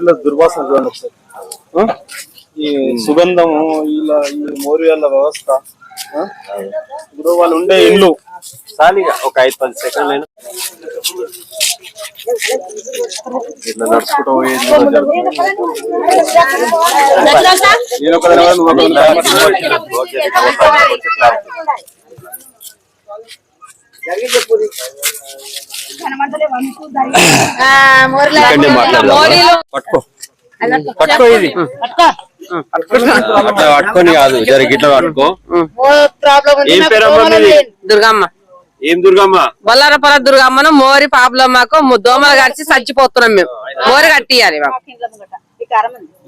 మోరిలో దుర్వాసన చూడండి ఒకసారి? ఈ సుగంధము ఇలా ఈ మోరియల వ్యవస్థ? ఇప్పుడు వాళ్ళు ఉండే ఇల్లు చాలిగా ఒక ఐదు పది సెకండ్లు అయినా ఇట్లా నడుచుకుంటూ. నేను ఒక పట్టుకో. పట్టుకో ఇది. అట్లా పట్టుకొని కాదు జర గిట్ల పట్టుకో. ఏం పేరమ్మా మీది దుర్గమ్మ. ఏం దుర్గమ్మ? బొల్లారపర దుర్గమ్మను మోరి పాపలమ్మకు ము- దోమలు కడిచి చచ్చిపోతున్నాం మేము. మోరి కట్టియాలి మాకు.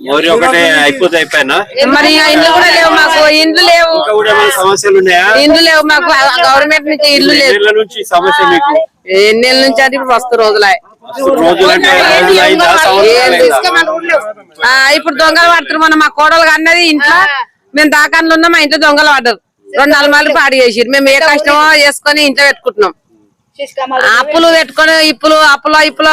మోరి ఒకటే అయిపోతే అయిపోయినా? మరి ఇక ఇండ్లు కూడా లేవు మాకు ఇండ్లు లేవు. ఇంకా కూడా ఏమైనా సమస్యలు ఉన్నాయా? ఇండ్లు లేవు మాకు గవర్నమెంట్ నుంచి ఇల్లు లేదు. ఎన్నేళ్ళ నుంచి ఈ సమస్య మీకు? ఎన్నేళ్ళ నుంచి అంటే ఇప్పుడు వస్తు రోజులే. ఇప్పుడు దొంగలు పడుతున్నారు మన మా కోడలు అన్నది ఇంట్లో. మేము దాకాన్లు ఉన్నాం మా ఇంట్లో దొంగలు పడ్డారు. రెండు నాలుగు మంది పాడు చేసిరు మేము ఏ కష్టమో చేసుకొని ఇంట్లో పెట్టుకుంటున్నాం. అప్పులు పెట్టుకొని ఇప్పులు అప్పులో ఇప్పులో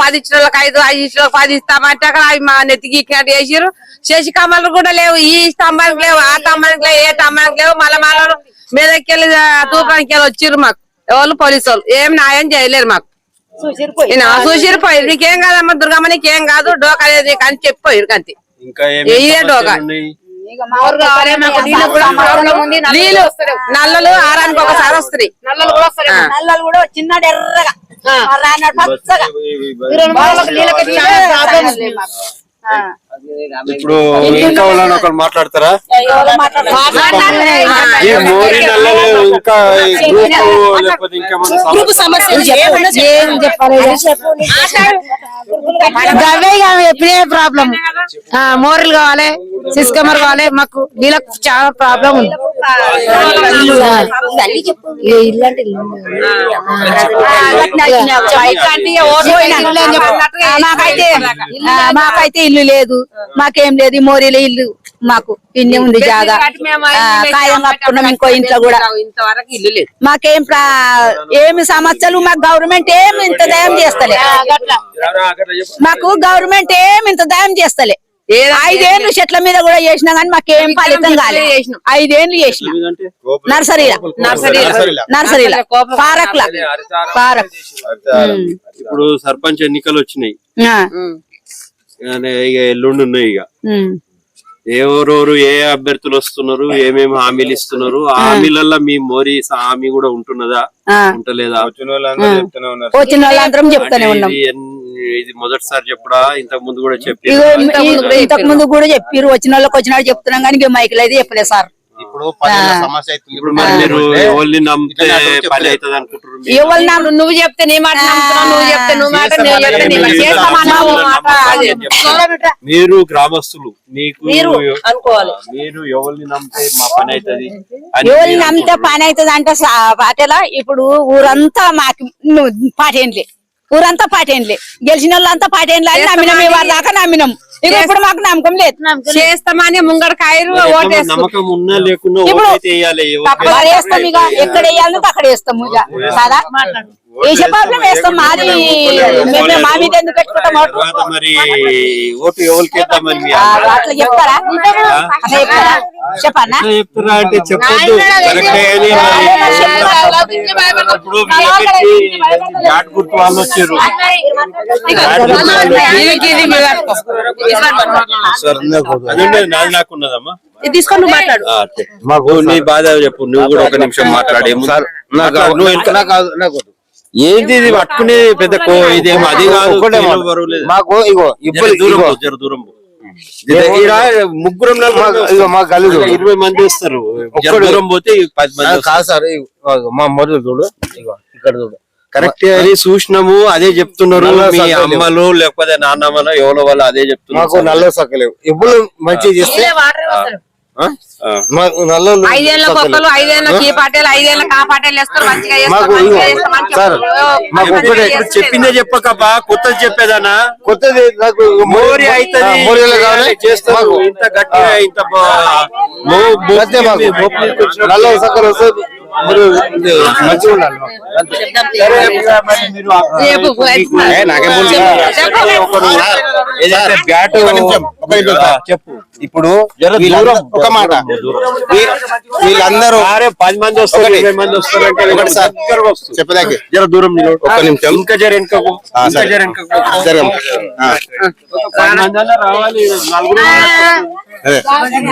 పది ఇచ్చిన వాళ్ళకి ఐదు ఐదు ఇచ్చిన పది ఇస్తామంటే అక్కడ అవి మా నెత్తికి ఇచ్చినట్టు చేసిరు శశి కమలు కూడా లేవు. ఈ స్తంభానికి లేవు ఆ స్తంభానికి లేవు ఏ స్తంభానికి లేవు. మళ్ళీ మళ్ళీ మీదకి వెళ్ళి తూపానికి వెళ్ళి వచ్చిర్రు మాకు. ఎవరు? పోలీసు వాళ్ళు. ఏం న్యాయం చేయలేరు మాకు. చూసిరు పోయి నీకేం కాదమ్మా దుర్గమ్మ నీకేం కాదు. డోకా లేదు నీకు అని చెప్పిపోయారు కంతి ఇంకా ఏమి ఇదే డోకా. నీళ్ళు నల్లలు ఆరానికి ఒకసారి వస్తున్నాయి ఆ. నల్లలు కూడా చిన్నడు ఎర్రగా రానాడు పచ్చగా. నీళ్ళకి ప్రాబ్లమ్స్. ఇప్పుడు ఇంకా వాళ్ళని ఒకరు మాట్లాడతారా. ఈ మోరి నల్లలు ఇంకా ఈ గ్రూప్ లేకపోతే ఇంకా మన సమస్య ఏం చెప్పాలి? గవే కాదు ఎప్పుడే ప్రాబ్లం మోరల్ కావాలి సిస్కమర్ కావాలి మాకు వీళ్ళకి చాలా ప్రాబ్లం ఉంది. మాకైతే ఇల్లు లేదు. మాకేం లేదు మోరీలో ఇల్లు మాకు ఇన్ని ఉంది జాగా కాయం కట్టుకున్నాం ఇంకో ఇంట్లో కూడా ఇంతవరకు ఇల్లు లేదు మాకేం ఏమి సమస్యలు మాకు గవర్నమెంట్ ఏమి ఇంత దయం చేస్తలే మాకు గవర్నమెంట్ ఏమి ఇంత దయం చేస్తలే ఐదేళ్ళు చెట్ల మీద కూడా చేసినా గానీ మాకేం ఫలితం కాలేదు చేసినాం. ఐదేళ్ళు చేసిన? నర్సరీలా నర్సరీలో. నర్సరీలా పారక్లా పారక్. ఇప్పుడు సర్పంచ్ ఎన్నికలు వచ్చినాయి కానీ ఇక ఎల్లుండి ఉన్నాయి ఇక. ఎవరెవరు ఏ అభ్యర్థులు వస్తున్నారు ఏమేమి హామీలు ఇస్తున్నారు ఆ హామీలలో మీ మోరీ హామీ కూడా ఉంటున్నదా. ఉంటలేదా? వచ్చిన వాళ్ళందరూ చెప్తూనే ఉన్నారు. వచ్చిన వాళ్ళందరం చెప్తానే అంటే ఉన్నాం. ఇది మొదటిసారి చెప్పడా? ఇంతకు ముందు కూడా చెప్పి ఇంతకు ముందు కూడా చెప్పారు వచ్చిన వాళ్ళకి వచ్చినట్టు చెప్తున్నాం కానీ మైకులు అయితే చెప్పలేదు సార్. ఇప్పుడు సమస్య అవుతుంది. ఎవరిని నమ్మితే పని అవుతుంది? ఎవరు నువ్వు చెప్తే నీ మాట నువ్వు చెప్తే నువ్వు మాట నువ్వు చెప్తే నీ మాట చేస్తామన్నావు మాట అదే. మీరు గ్రామస్తులు మీకు మీరు అనుకోవాలి. మీరు ఎవరిని నమ్మితే మా పని అవుతుంది అని ఎవరు మీరు నమ్మితే పని అవుతుంది అంటే పాటేలా ఇప్పుడు ఊరంతా మాకు పాటేండ్లే ఊరంతా పాటేండ్లే. గెలిచిన వాళ్ళంతా పాటేండ్లే అని నమ్మినాం ఇవాళ దాకా నమ్మినాం. ఇక ఇప్పుడు మాకు నమ్మకం లేదు. చేస్తామని ముంగడ కాయరు ఇప్పుడు ఎక్కడ వేయాలంటే అక్కడ వేస్తాం ఇక కదా? వేసే ప్రాబ్లం వేస్తాం. మాది మా మీద ఎందుకు పెట్టుకుంటాం మరి ఓటు ఎవరికి? అట్లా చెప్తారా? అట్లా చెప్తారా? చెప్పన్నా చెప్తారా అంటే చెప్పొద్దు. ఇప్పుడు ఘాట్ గుర్తు వాళ్ళు వచ్చారు. నాకున్నదమ్మా తీసుకొని నువ్వు మాట్లాడు. నువ్వు నీ బాధ చెప్పు. నువ్వు కూడా ఒక నిమిషం మాట్లాడే. మాట్లాడు. నువ్వు వెనక- ఏంది ఇది పట్టుకునే పెద్ద కో ఇదేమో అది కాదు. మాకు ఇగో ఇప్పుడు దూరం దూరం. ఇది ముగ్గురం మాకు- మా గల్లి. ఇరవై మంది వస్తారు. దూరం పోతే పది మంది. కాదు సార్ మా మొదలు చూడు ఇగో ఇక్కడ చూడు కరెక్ట్ అని చూసినాము అదే చెప్తున్నారు మీ. అమ్మలు లేకపోతే నాన్నమ్మలు ఎవరో వాళ్ళు అదే మాకు చెప్తున్నారు నల్ల సక్కలేవు ఎప్పుడు మంచిగా చేస్తే ఈ పాటలు వేస్తారు మంచిగా. చెప్పిందే చెప్పకబ్బా కొత్తది చెప్పేదానా కొత్తది నాకు మోరి అవుతుంది మాకు ఇంత గట్టిగా ఇంత నల్ల సక్కలు వస్తుంది మంచిగా ఉండాలి నాకేం ఒక ఒక. చెప్పు ఇప్పుడు. ఒక మాట వీళ్ళందరూ పది మంది వస్తారు. ఇరవై మంది. చెప్పదాకి జర దూరం. ఒక్క నిమిషం. ఇంకా జర వెనుకకు రావాలి.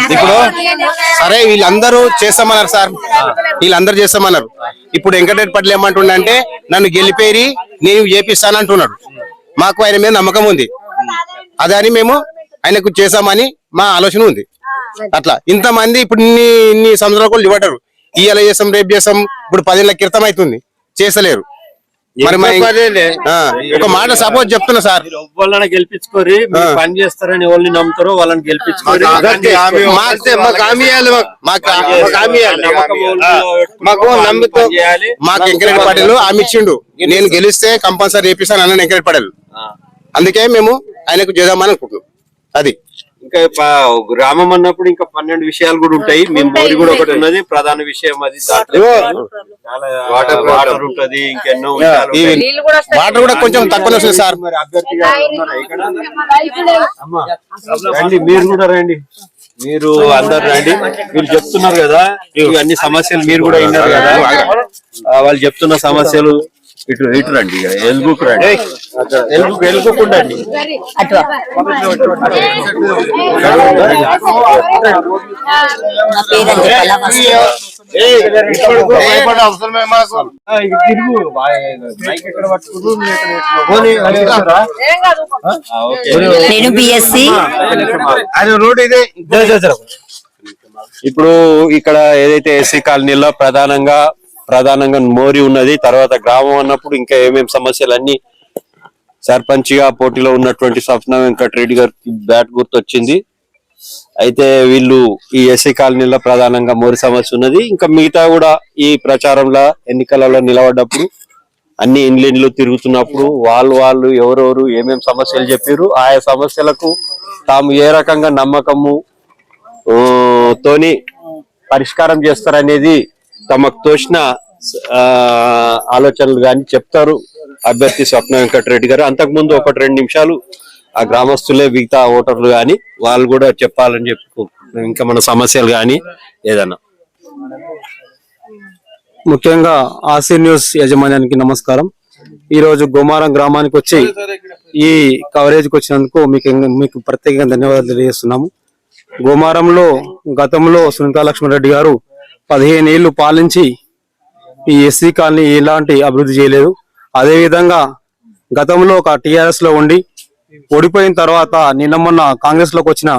ఇప్పుడు సరే వీళ్ళందరూ చేస్తామన్నారు సార్ వీళ్ళందరూ చేస్తామన్నారు ఇప్పుడు వెంకటరెడ్డి పట్ల ఏమంటుండే అంటే నన్ను గెలిపేరి నేను చేపిస్తాను అంటున్నాడు మాకు ఆయన మీద నమ్మకం ఉంది అదని మేము ఆయనకు చేసామని మా ఆలోచన ఉంది. అట్లా. ఇంతమంది ఇప్పుడు ఇన్ని ఇన్ని సంవత్సరాలు కూడా ఇవ్వటారు ఇవాళ చేస్తాం రేపు చేస్తాం. ఇప్పుడు పదేళ్ళ క్రితం అవుతుంది చేస్తలేరు. మరి ఒక మాట సపోజ్ చెప్తున్నా సార్. గెలిపించుకోరి. పని చేస్తారని ఎవరిని నమ్ముతారో వాళ్ళని గెలిపించుకోరి. మాకు వెంకరెడ్డి పాటిల్ ఆమె ఇచ్చిండు. నేను గెలిస్తే కంపల్సరీ చేపిస్తాను అన్న పాటిల్. ఆ. అందుకే మేము ఆయనకు చేద్దామని అనుకుంటున్నాం. అది. ఇంకా గ్రామం అన్నప్పుడు ఇంకా పన్నెండు విషయాలు కూడా ఉంటాయి. మీ మోరి కూడా ఒకటి ఉన్నది. ప్రధాన విషయం అది వాటర్ వాటర్ ఉంటది ఇంకెన్నో. వాటర్ కూడా కొంచెం తక్కువ వస్తుంది సార్. మరి అభ్యర్థిగా ఉన్నారా ఇక్కడ? అమ్మా, రండి మీరు కూడా రండి. మీరు అందరు రండి. మీరు చెప్తున్నారు కదా ఇవన్నీ సమస్యలు మీరు కూడా విన్నారు కదా. వాళ్ళు చెప్తున్న సమస్యలు ఇటు ఇటు రండి ఎల్బుక్ రండి. ఎల్బుక్ ఎల్బుక్ ఉండండి. పెట్టుకున్నారు? పోనీ, అది వస్తారా? ఏం కాదు ఆ, ఓకే. నేను బిఎస్సి ఇప్పుడు ఇక్కడ ఏదైతే ఎస్సీ కాలనీలో ప్రధానంగా ప్రధానంగా మోరి ఉన్నది. తర్వాత గ్రామం అన్నప్పుడు ఇంకా ఏమేమి సమస్యలు అన్ని సర్పంచ్గా పోటీలో ఉన్నటువంటి స్వప్న వెంకటరెడ్డి గారికి బ్యాట్ గుర్తొచ్చింది. అయితే వీళ్ళు ఈ ఎస్సీ కాలనీలో ప్రధానంగా మోరి సమస్య ఉన్నది. ఇంకా మిగతా కూడా ఈ ప్రచారంలో ఎన్నికలలో నిలబడ్డప్పుడు అన్ని ఇండ్లు తిరుగుతున్నప్పుడు వాళ్ళు వాళ్ళు ఎవరెవరు ఏమేమి సమస్యలు చెప్పారు ఆయా సమస్యలకు తాము ఏ రకంగా నమ్మకము తోని పరిష్కారం చేస్తారనేది తమకు తోచిన ఆ, ఆలోచనలు కానీ చెప్తారు. అభ్యర్థి స్వప్న వెంకటరెడ్డి గారు. అంతకుముందు ఒకటి రెండు నిమిషాలు ఆ గ్రామస్తులే మిగతా ఓటర్లు కానీ వాళ్ళు కూడా చెప్పాలని చెప్పి ఇంకా మన సమస్యలు కానీ ఏదన్నా. ముఖ్యంగా ఆసీ న్యూస్ యాజమాన్యానికి నమస్కారం. ఈ రోజు గోమారం గ్రామానికి వచ్చి ఈ కవరేజ్కి వచ్చినందుకు మీకు మీకు ప్రత్యేకంగా ధన్యవాదాలు తెలియజేస్తున్నాము. గోమారంలో గతంలో సునీతా లక్ష్మణరెడ్డి గారు పదిహేను ఏళ్ళు పాలించి ఈ ఎస్సీ కాలనీ ఎలాంటి అభివృద్ధి చేయలేదు. అదేవిధంగా గతంలో ఒక టీఆర్ఎస్లో ఉండి ఓడిపోయిన తర్వాత నిన్న మొన్న కాంగ్రెస్లోకి వచ్చిన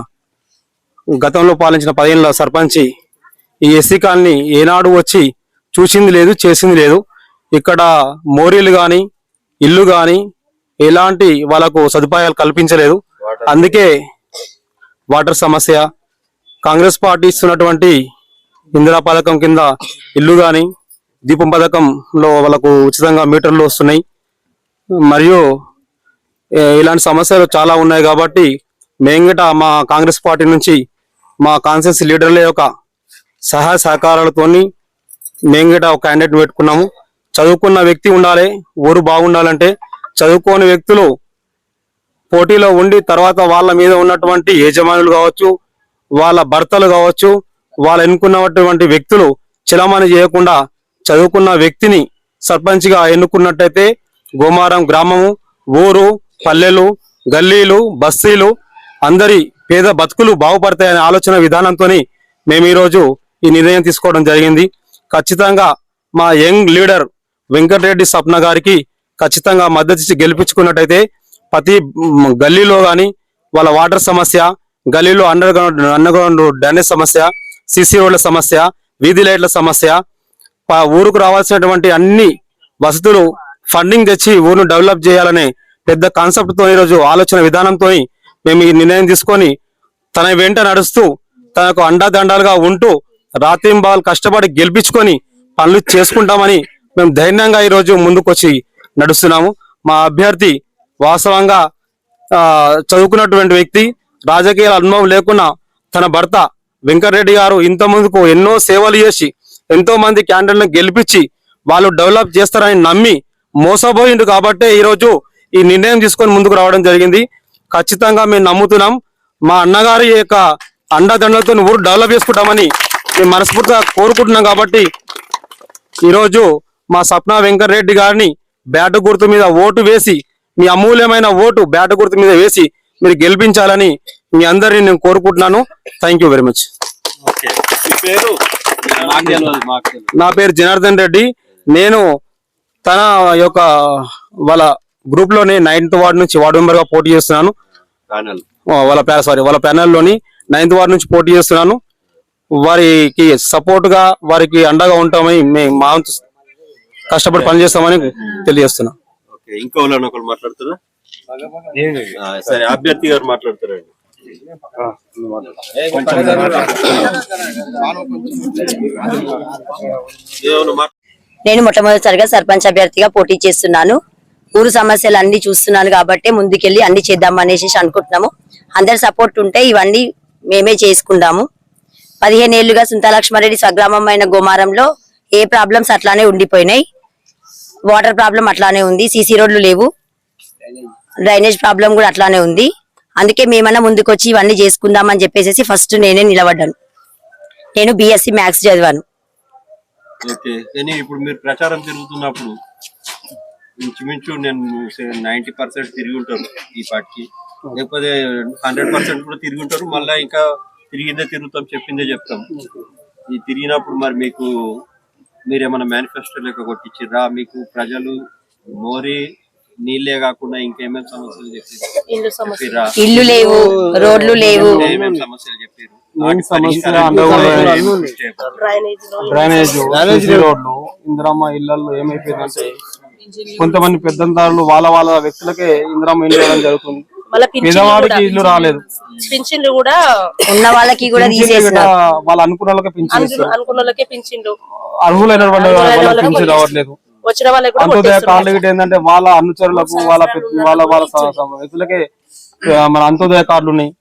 గతంలో పాలించిన పదిహేనుల సర్పంచి ఈ ఎస్సీ కాలనీ ఏనాడు వచ్చి చూసింది లేదు చేసింది లేదు. ఇక్కడ మోరీలు కానీ ఇల్లు కానీ ఎలాంటి వాళ్ళకు సదుపాయాలు కల్పించలేదు. అందుకే వాటర్ సమస్య కాంగ్రెస్ పార్టీ ఇస్తున్నటువంటి ఇందిరా పథకం కింద ఇల్లు గాని దీపం పథకంలో వాళ్ళకు ఉచితంగా మీటర్లు వస్తున్నాయి. మరియు ఇలాంటి సమస్యలు చాలా ఉన్నాయి కాబట్టి మేంగట మా కాంగ్రెస్ పార్టీ నుంచి మా కాన్సెన్స్ లీడర్ల యొక్క సహాయ సహకారాలతోని మేము ఒక క్యాండిడేట్ పెట్టుకున్నాము. చదువుకున్న వ్యక్తి ఉండాలి ఊరు బాగుండాలంటే చదువుకోని వ్యక్తులు పోటీలో ఉండి తర్వాత వాళ్ళ మీద ఉన్నటువంటి యజమానులు కావచ్చు వాళ్ళ భర్తలు కావచ్చు వాళ్ళు ఎన్నుకున్నటువంటి వ్యక్తులు చలామణి చేయకుండా చదువుకున్న వ్యక్తిని సర్పంచ్గా ఎన్నుకున్నట్టయితే గోమారం గ్రామము ఊరు పల్లెలు గల్లీలు బస్తీలు అందరి పేద బతుకులు బాగుపడతాయనే ఆలోచన విధానంతోని మేము ఈరోజు ఈ నిర్ణయం తీసుకోవడం జరిగింది. ఖచ్చితంగా మా యంగ్ లీడర్ వెంకటరెడ్డి స్వప్న గారికి ఖచ్చితంగా మద్దతు ఇచ్చి గెలిపించుకున్నట్టయితే ప్రతి గల్లీలో కానీ వాళ్ళ వాటర్ సమస్య గల్లీలో underground underground drainage సమస్య సిసి రోడ్ల సమస్య వీధి లైట్ల సమస్య ఊరుకు రావాల్సినటువంటి అన్ని వసతులు ఫండింగ్ తెచ్చి ఊరును డెవలప్ చేయాలనే పెద్ద కాన్సెప్ట్తో ఈరోజు ఆలోచన విధానంతో మేము ఈ నిర్ణయం తీసుకొని తన వెంట నడుస్తూ తనకు అండాదండాలుగా ఉంటూ రాత్రింబాలు కష్టపడి గెలిపించుకొని పనులు చేసుకుంటామని మేము ధైర్యంగా ఈరోజు ముందుకొచ్చి నడుస్తున్నాము. మా అభ్యర్థి వాస్తవంగా చదువుకున్నటువంటి వ్యక్తి రాజకీయాల అనుభవం లేకున్నా తన భర్త వెంకటరెడ్డి గారు ఇంత ముందుకు ఎన్నో సేవలు చేసి ఎంతో మంది క్యాండిడేట్లను గెలిపించి వాళ్ళు డెవలప్ చేస్తారని నమ్మి మోసపోయిండు కాబట్టే ఈరోజు ఈ నిర్ణయం తీసుకొని ముందుకు రావడం జరిగింది. ఖచ్చితంగా మేము నమ్ముతున్నాం. మా అన్నగారి యొక్క అండదండలతో ఊరు డెవలప్ చేసుకుంటామని మేము మనస్ఫూర్తిగా కోరుకుంటున్నాం కాబట్టి ఈరోజు మా సప్న వెంకటరెడ్డి గారిని బ్యాట్ గుర్తు మీద ఓటు వేసి మీ అమూల్యమైన ఓటు బ్యాట్ గుర్తు మీద వేసి మీరు గెలిపించాలని మీ అందరిని నేను కోరుకుంటున్నాను. థ్యాంక్ యూ వెరీ మచ్ నా పేరు జనార్దన్ రెడ్డి. నేను తన యొక్క వాళ్ళ గ్రూప్లోని నైన్త్ వార్డ్ నుంచి వార్డు మెంబర్గా పోటీ చేస్తున్నాను. వాళ్ళ సారీ వాళ్ళ ప్యానల్లోని నైన్త్ వార్డ్ నుంచి పోటీ చేస్తున్నాను. వారికి సపోర్ట్గా వారికి అండగా ఉంటామని మేము మా కష్టపడి పనిచేస్తామని తెలియజేస్తున్నాం. సరే అభ్యర్థి గారు మాట్లాడతారండి. నేను మొట్టమొదటిసారిగా సర్పంచ్ అభ్యర్థిగా పోటీ చేస్తున్నాను. ఊరు సమస్యలు అన్ని చూస్తున్నాను కాబట్టి ముందుకెళ్ళి అన్ని చేద్దాం అనేసి అనుకుంటున్నాము. అందరి సపోర్ట్ ఉంటే ఇవన్నీ మేమే చేసుకుందాము. పదిహేను ఏళ్ళుగా సుంతలక్ష్మారెడ్డి స్వగ్రామమైన గోమారంలో ఏ ప్రాబ్లమ్స్ అట్లానే ఉండిపోయినాయి. వాటర్ ప్రాబ్లం అట్లానే ఉంది. సీసీ రోడ్లు లేవు. డ్రైనేజ్ ప్రాబ్లం కూడా అట్లానే ఉంది. అందుకే మేమన్నా ముందుకొచ్చి ఇవన్నీ చేసుకుందామని చెప్పేసి ఫస్ట్ నేనే నిలబడ్డాను. నేను బీఎస్సీ మ్యాథ్స్ చదివాను. ఓకే. ఇప్పుడు మీరు ప్రచారం తిరుగుతున్నప్పుడు ఇంచుమించు నేను నైన్టీ పర్సెంట్ తిరిగి ఉంటారు ఈ పార్టీకి. లేకపోతే హండ్రెడ్ పర్సెంట్ కూడా తిరిగి ఉంటారు. మళ్ళీ ఇంకా తిరిగిందే తిరుగుతాం చెప్పిందే చెప్తాం. ఈ తిరిగినప్పుడు మరి మీకు మీరేమైనా మేనిఫెస్టో లెక్క కొట్టించిర్రా? మీకు ప్రజలు మోరీ నీళ్ళే కాకుండా ఇంకేమేమి సమస్యలు చెప్పారు? ఇల్లు లేవు రోడ్లు లేవు. ఏమేమి సమస్యలు చెప్పారు డ్రైనేజ్. డ్రైనేజ్ రోడ్లు. ఇందిరమ్మ ఇళ్ళలో ఏమైపోయిందంటే కొంతమంది పెద్దందారులు వాళ్ళ వాళ్ళ వ్యక్తులకే ఇందిరమ్మ ఇల్లు ఇవ్వడం జరుగుతుంది. పేదవాడికి ఇల్లు రాలేదు. పింఛన్లు కూడా ఉన్న వాళ్ళకి కూడా వాళ్ళ అనుకున్న వాళ్ళకే పింఛన్ అనుకున్న వాళ్ళకే పింఛన్లు. అర్హులైనటువంటి వాళ్ళకి పింఛన్ రావట్లేదు. వచ్చిన వాళ్ళకి కూడా. కార్డు ఏంటంటే వాళ్ళ అనుచరులకు వాళ్ళ పెద్ద- వాళ్ళ వాళ్ళ వ్యక్తులకే మన అంత్యోదయ కార్డులు ఉన్నాయి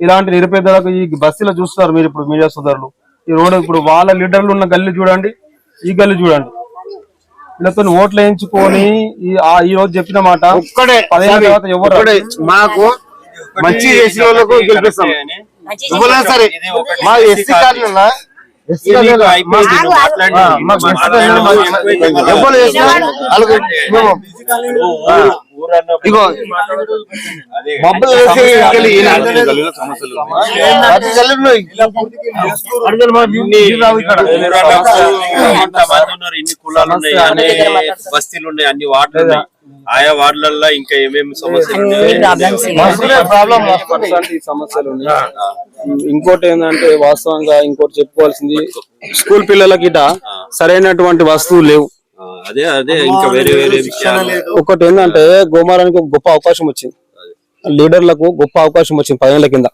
ఇలాంటి నిరుపేదలకు ఈ బస్సులో చూస్తున్నారు మీరు ఇప్పుడు మీడియా సోదరులు. ఈ రోడ్డు ఇప్పుడు వాళ్ళ లీడర్లు ఉన్న గల్లి చూడండి ఈ గల్లి చూడండి. వీళ్ళతో ఓట్లు వేయించుకొని ఈ ఆ- ఈ రోజు చెప్పిన మాట పదిహేను తర్వాత ఎవరు మాకు మంచి చేసిన వాళ్ళకు గెలిపిస్తాం. సరే మా ఎస్సీ ఇగో మబ్బులు ఇన్ని కులాలు ఉన్నాయి. అన్ని బస్తీలు ఉన్నాయి. అన్ని వార్డులు ఉన్నాయి. ఆయా వార్డులలో ఇంకా ఏమేమి సమస్యలు ఇంకోటి ఏంటంటే వాస్తవంగా ఇంకోటి చెప్పుకోవాల్సింది స్కూల్ పిల్లలకి ఇట సరైనటువంటి వస్తువులు లేవు. అదే అదే ఇంకా వేరే వేరే విషయాలు. ఒకటి ఏంటంటే గోమారానికి ఒక గొప్ప అవకాశం వచ్చింది. లీడర్లకు గొప్ప అవకాశం వచ్చింది పదేళ్ళ కింద.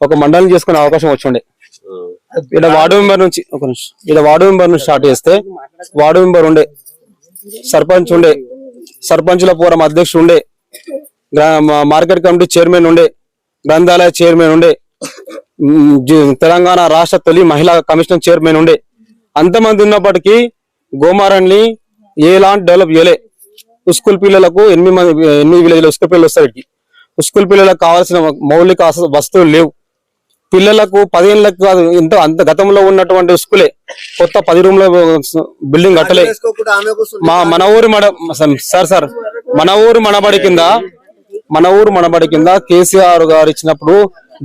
ఒక మండలం చేసుకునే అవకాశం వచ్చిండే ఇక్కడ వార్డు మెంబర్ నుంచి ఒక నిమిషం. ఇక్కడ వార్డు మెంబర్ నుంచి స్టార్ట్ చేస్తే వార్డు మెంబర్ ఉండే సర్పంచ్ ఉండే సర్పంచుల పోరం అధ్యక్షుడు ఉండే గ్రా- మా- మార్కెట్ కమిటీ చైర్మన్ ఉండే గ్రంథాలయ చైర్మన్ ఉండే తెలంగాణ రాష్ట్ర తొలి మహిళా కమిషన్ చైర్మన్ ఉండే. అంతమంది ఉన్నప్పటికీ గోమారాన్ని ఎలాంటి డెవలప్ చేయలే. స్కూల్ పిల్లలకు ఎనిమిది మంది ఎనిమిది విలేజ్ల స్కూల్ పిల్లలు వస్తారు ఉస్కూల్ స్కూల్ పిల్లలకు కావాల్సిన మౌలిక వస్తువులు లేవు. పిల్లలకు పదిహేనులకు కాదు ఇంత అంత గతంలో ఉన్నటువంటి స్కూలే. కొత్త పది రూమ్ల బిల్డింగ్ కట్టలే. మా మన ఊరు మడ సార్ సార్ మన ఊరు మనబడి కింద మన ఊరు మనబడి కింద కేసీఆర్ గారు ఇచ్చినప్పుడు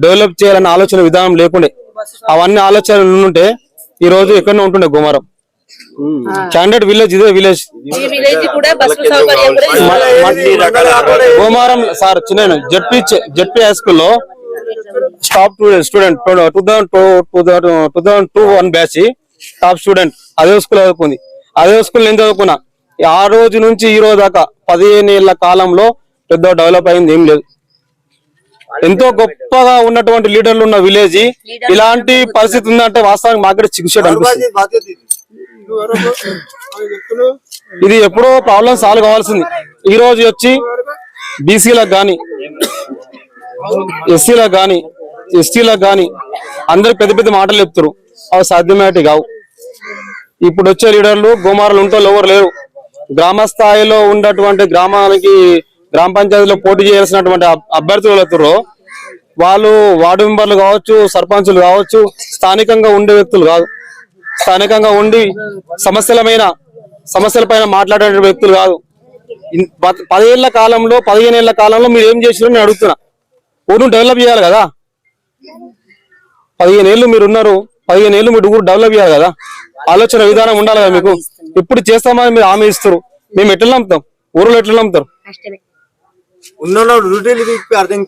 డెవలప్ చేయాలనే ఆలోచన విధానం లేకుండే. అవన్నీ ఆలోచనలు ఉంటే ఈ రోజు ఎక్కడో ఉంటుండే గుమారం క్యాండిడేట్ విలేజ్ ఇదే విలేజ్. గోమారం సార్ చిన్న జడ్పీ జడ్పీ హై స్కూల్లో top student two thousand two two two thousand two one batch top student అదే స్కూల్ చదువుకుంది. అదే స్కూల్ నేను చదువుకున్నా. ఆ రోజు నుంచి ఈ రోజు దాకా పదిహేను ఏళ్ళ కాలంలో పెద్ద డెవలప్ అయింది ఏం లేదు. ఎంతో గొప్పగా ఉన్నటువంటి లీడర్లు ఉన్న విలేజ్ ఇలాంటి పరిస్థితి ఉందంటే వాస్తవానికి మాకు చికిత్స అనిపిస్తుంది. ఇది? ఎప్పుడో ప్రాబ్లం సాల్వ్ కావాల్సింది. ఈ రోజు వచ్చి బీసీలకు గాని ఎస్సీలకు కానీ ఎస్టీలకు కానీ అందరు పెద్ద పెద్ద మాటలు చెప్తారు అవి సాధ్యమేటి కావు. ఇప్పుడు వచ్చే లీడర్లు గోమారులు ఉంటో ఎవరు లేరు. గ్రామ స్థాయిలో ఉన్నటువంటి గ్రామానికి గ్రామ పంచాయతీలో పోటీ చేయాల్సినటువంటి అభ్యర్థులు ఎవరైతున్నారో వాళ్ళు వార్డు మెంబర్లు కావచ్చు సర్పంచులు కావచ్చు స్థానికంగా ఉండే వ్యక్తులు కాదు. స్థానికంగా ఉండి సమస్యలమైన సమస్యల పైన మాట్లాడే వ్యక్తులు కాదు. పదేళ్ళ కాలంలో పదిహేను ఏళ్ళ కాలంలో మీరు ఏం చేసిరో నేను అడుగుతున్నా. ఊరును డెవలప్ చేయాలి కదా? పదిహేను ఏళ్ళు మీరు ఉన్నారు పదిహేను ఏళ్ళు మీరు ఊరు డెవలప్ చేయాలి కదా? ఆలోచన విధానం ఉండాలి కదా మీకు? ఇప్పుడు చేస్తామని మీరు హామీ ఇస్తారు? మేము ఎట్లా నమ్ముతాం? ఊరిలో ఎట్లా నమ్ముతారు?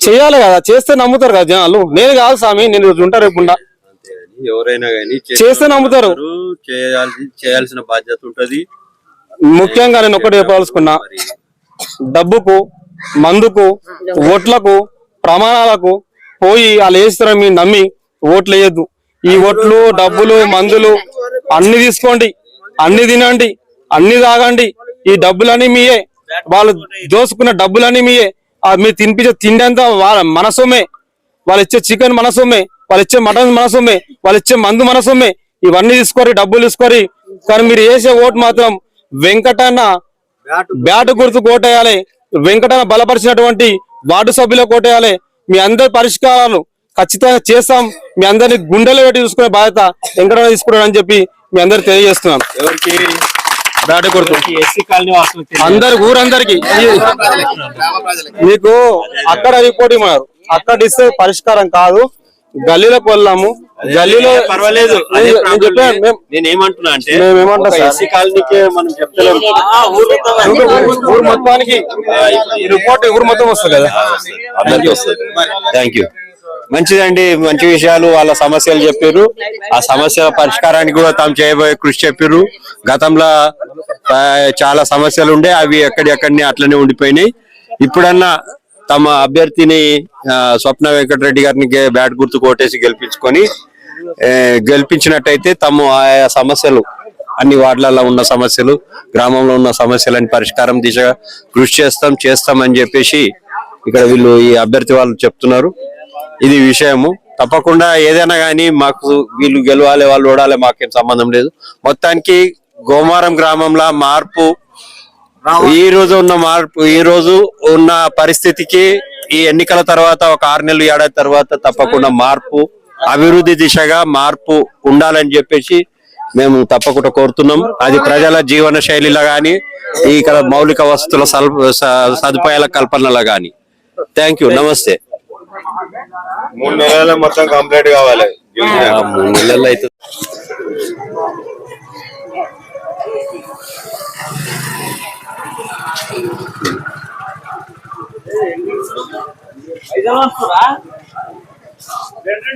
చేయాలి కదా చేస్తే నమ్ముతారు కదా జనాలు? నేను కాదు స్వామి నేను ఈరోజు ఉంటా రేపుండా అంతేగాని ఎవరైనా కానీ చేస్తే నమ్ముతారు. చేయాల్సి చేయాల్సిన బాధ్యత ఉంటది. ముఖ్యంగా నేను ఒకటి చెప్పాల్సుకున్నా డబ్బుకు మందుకు ఓట్లకు ప్రమాణాలకు పోయి వాళ్ళు వేస్తారని మీరు నమ్మి ఓట్లు వేయద్దు. ఈ ఓట్లు డబ్బులు మందులు అన్ని తీసుకోండి అన్ని తినండి అన్ని తాగండి. ఈ డబ్బులన్నీ మీయే. వాళ్ళు దోసుకున్న డబ్బులన్నీ మీయే. మీరు తినిపించే తిండి అంతా వాళ్ళ మన వాళ్ళు ఇచ్చే చికెన్ మనసొమ్మే. వాళ్ళు ఇచ్చే మటన్ మనసొమ్మే. వాళ్ళు ఇచ్చే మందు మనసొమ్మే. ఇవన్నీ తీసుకొని డబ్బులు తీసుకోరు కానీ మీరు వేసే ఓటు మాత్రం వెంకటన్న బ్యాట్ గుర్తు కోటేయాలి వెంకటన్న బలపరిచినటువంటి వార్డు సభ్యులకు కోటేయాలి మీ అందరి పరిష్కారాలు ఖచ్చితంగా చేస్తాం. మీ అందరిని గుండెలో పెట్టి చూసుకునే బాధ్యత వెంకటన్న తీసుకుంటాడని చెప్పి మీ అందరికి తెలియజేస్తున్నాం ఎవరికి? అందరి ఊరందరికి. మీకు అక్కడ రిపోర్ట్ ఇవ్వన్నారు అక్కడ ఇస్తే పరిష్కారం కాదు. గల్లీలోకి వెళ్ళాము గల్లీలో పర్వాలేదు. అదే నేను problem చెప్పాను లేదు. మేము- నేను ఏమంటున్నా అంటే? ఎస్సీ కాలనీకే మనం చెప్తలేము ఊరు- ఊరు మొత్తానికి ఈ రిపోర్ట్ ఊరు మొత్తం వస్తుంది కదా. అందరికీ వస్తుంది. థ్యాంక్ యూ మంచిదండి మంచి విషయాలు వాళ్ళ సమస్యలు చెప్పారు ఆ సమస్యల పరిష్కారానికి కూడా తాము చేయబోయే కృషి చెప్పారు గతంలో చాలా సమస్యలు ఉండే అవి ఎక్కడెక్కడిని అట్లనే ఉండిపోయినాయి. ఇప్పుడన్నా తమ అభ్యర్థిని స్వప్న వెంకటరెడ్డి గారిని బ్యాట్ గుర్తు కొట్టేసి గెలిపించుకొని గెలిపించినట్టయితే తమ ఆయా సమస్యలు అన్ని వార్డులలో ఉన్న సమస్యలు గ్రామంలో ఉన్న సమస్యలని పరిష్కారం దిశగా కృషి చేస్తాం చేస్తాం అని చెప్పేసి ఇక్కడ వీళ్ళు ఈ అభ్యర్థి వాళ్ళు చెప్తున్నారు. ఇది విషయము. తప్పకుండా ఏదైనా కానీ మాకు వీళ్ళు గెలవాలి వాళ్ళు ఓడాలి మాకేం సంబంధం లేదు. మొత్తానికి గోమారం గ్రామంలో మార్పు ఈ రోజు ఉన్న మార్పు ఈ రోజు ఉన్న పరిస్థితికి ఈ ఎన్నికల తర్వాత ఒక ఆరు నెలలు ఏడాది తర్వాత తప్పకుండా మార్పు అభివృద్ధి దిశగా మార్పు ఉండాలని చెప్పేసి మేము తప్పకుండా కోరుతున్నాం. అది ప్రజల జీవన శైలిలో కానీ ఇక్కడ మౌలిక వసతుల సదుపాయాల కల్పనలో కానీ థ్యాంక్ యూ నమస్తే మూడు నెలల మొత్తం కంప్లీట్ కావాలి. మూడు నెలలు అయితే. రెండు